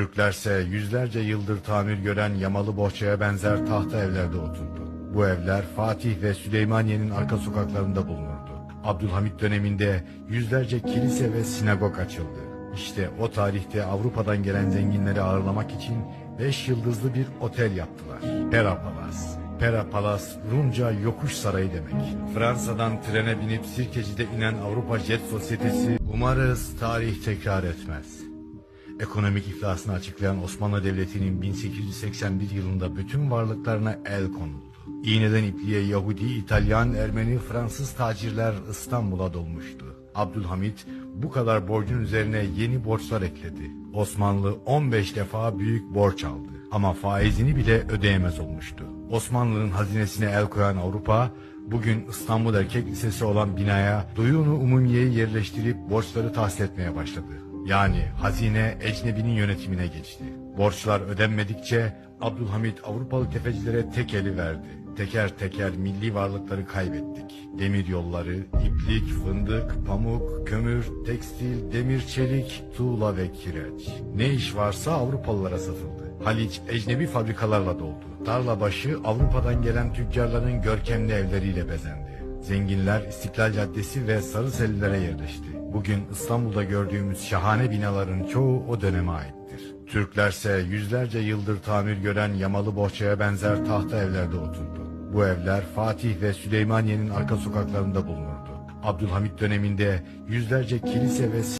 Türklerse yüzlerce yıldır tamir gören yamalı bohçaya benzer tahta evlerde oturdu. Bu evler Fatih ve Süleymaniye'nin arka sokaklarında bulunurdu. Abdülhamit döneminde yüzlerce kilise ve sinagog açıldı. İşte o tarihte Avrupa'dan gelen zenginleri ağırlamak için beş yıldızlı bir otel yaptılar. Pera Palace. Pera Palace Rumca yokuş sarayı demek. Fransa'dan trene binip Sirkeci'de inen Avrupa Jet Sosyetesi umarız tarih tekrar etmez. Ekonomik iflasını açıklayan Osmanlı Devleti'nin 1881 yılında bütün varlıklarına el konuldu. İğneden ipliğe Yahudi, İtalyan, Ermeni, Fransız tacirler İstanbul'a dolmuştu. Abdülhamit bu kadar borcun üzerine yeni borçlar ekledi. Osmanlı 15 defa büyük borç aldı ama faizini bile ödeyemez olmuştu. Osmanlı'nın hazinesine el koyan Avrupa bugün İstanbul Erkek Lisesi olan binaya Duyunu Umumiye'yi yerleştirip borçları tahsil etmeye başladı. Yani hazine ecnebinin yönetimine geçti. Borçlar ödenmedikçe Abdülhamit Avrupalı tefecilere tek eli verdi. Teker teker milli varlıkları kaybettik. Demir yolları, iplik, fındık, pamuk, kömür, tekstil, demir çelik, tuğla ve kireç. Ne iş varsa Avrupalılara satıldı. Haliç ecnebi fabrikalarla doldu. Tarla başı Avrupa'dan gelen tüccarların görkemli evleriyle bezendi. Zenginler İstiklal Caddesi ve Sarısellilere yerleşti. Bugün İstanbul'da gördüğümüz şahane binaların çoğu o döneme aittir. Türklerse yüzlerce yıldır tamir gören yamalı bohçaya benzer tahta evlerde oturdu. Bu evler Fatih ve Süleymaniye'nin arka sokaklarında bulunurdu. Abdülhamit döneminde yüzlerce kilise ve